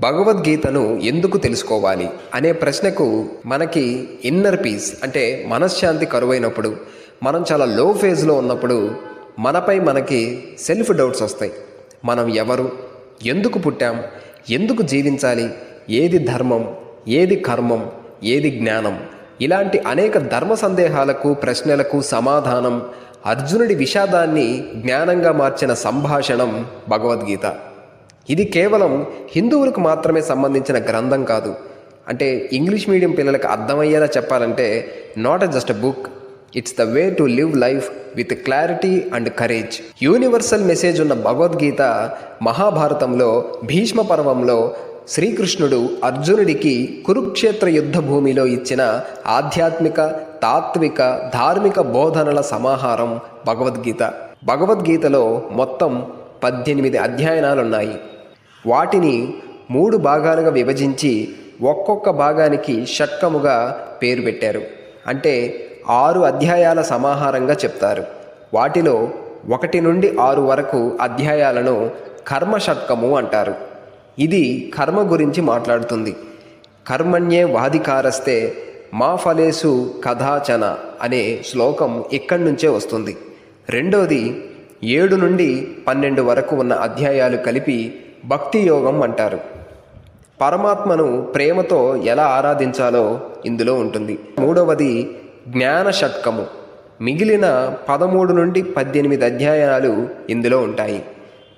భగవద్గీతను ఎందుకు తెలుసుకోవాలి అనే ప్రశ్నకు మనకి ఇన్నర్ పీస్ అంటే మనశ్శాంతి కరువైనప్పుడు మనం చాలా లో ఫేజ్లో ఉన్నప్పుడు మనపై మనకి సెల్ఫ్ డౌట్స్ వస్తాయి. మనం ఎవరు ఎందుకు పుట్టాం ఎందుకు జీవించాలి ఏది ధర్మం ఏది కర్మం ఏది జ్ఞానం? ఇలాంటి అనేక ధర్మ సందేహాలకు ప్రశ్నలకు సమాధానం అర్జునుడి విషాదాన్ని జ్ఞానంగా మార్చిన సంభాషణం భగవద్గీత. ఇది కేవలం హిందువులకు మాత్రమే సంబంధించిన గ్రంథం కాదు. అంటే ఇంగ్లీష్ మీడియం పిల్లలకు అర్థమయ్యేలా చెప్పాలంటే not just book it's the way to live life with clarity and courage universal message ఉన్న భగవద్గీత మహాభారతంలో భీష్మ పర్వంలో శ్రీకృష్ణుడు అర్జునుడికి కురుక్షేత్ర యుద్ధ భూమిలో ఇచ్చిన ఆధ్యాత్మిక తాత్విక ధార్మిక బోధనల సమాహారం భగవద్గీత. భగవద్గీతలో మొత్తం పద్దెనిమిది అధ్యయనాలున్నాయి. వాటిని మూడు భాగాలుగా విభజించి ఒక్కొక్క భాగానికి షట్కముగా పేరు పెట్టారు. అంటే ఆరు అధ్యాయాల సమాహారంగా చెప్తారు. వాటిలో ఒకటి నుండి ఆరు వరకు అధ్యాయాలను కర్మ షట్కము అంటారు. ఇది కర్మ గురించి మాట్లాడుతుంది. కర్మణ్యే వాధికారస్తే మా ఫలేసు కథాచన అనే శ్లోకం ఇక్కడి నుంచే వస్తుంది. రెండోది ఏడు నుండి పన్నెండు వరకు ఉన్న అధ్యాయాలు కలిపి భక్తి యోగం అంటారు. పరమాత్మను ప్రేమతో ఎలా ఆరాధించాలో ఇందులో ఉంటుంది. మూడవది జ్ఞాన షట్కము మిగిలిన పదమూడు నుండి పద్దెనిమిది అధ్యాయాలు ఇందులో ఉంటాయి.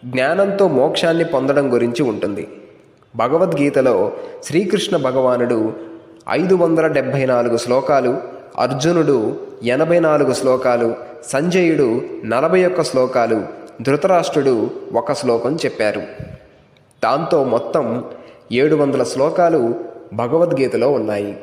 జ్ఞానంతో మోక్షాన్ని పొందడం గురించి ఉంటుంది. భగవద్గీతలో శ్రీకృష్ణ భగవానుడు ఐదు వందల డెబ్భై నాలుగు శ్లోకాలు అర్జునుడు ఎనభై నాలుగు శ్లోకాలు సంజయుడు నలభై ఒక్క శ్లోకాలు ధృతరాష్ట్రుడు ఒక శ్లోకం చెప్పారు. దాంతో మొత్తం ఏడు వందల శ్లోకాలు భగవద్గీతలో ఉన్నాయి.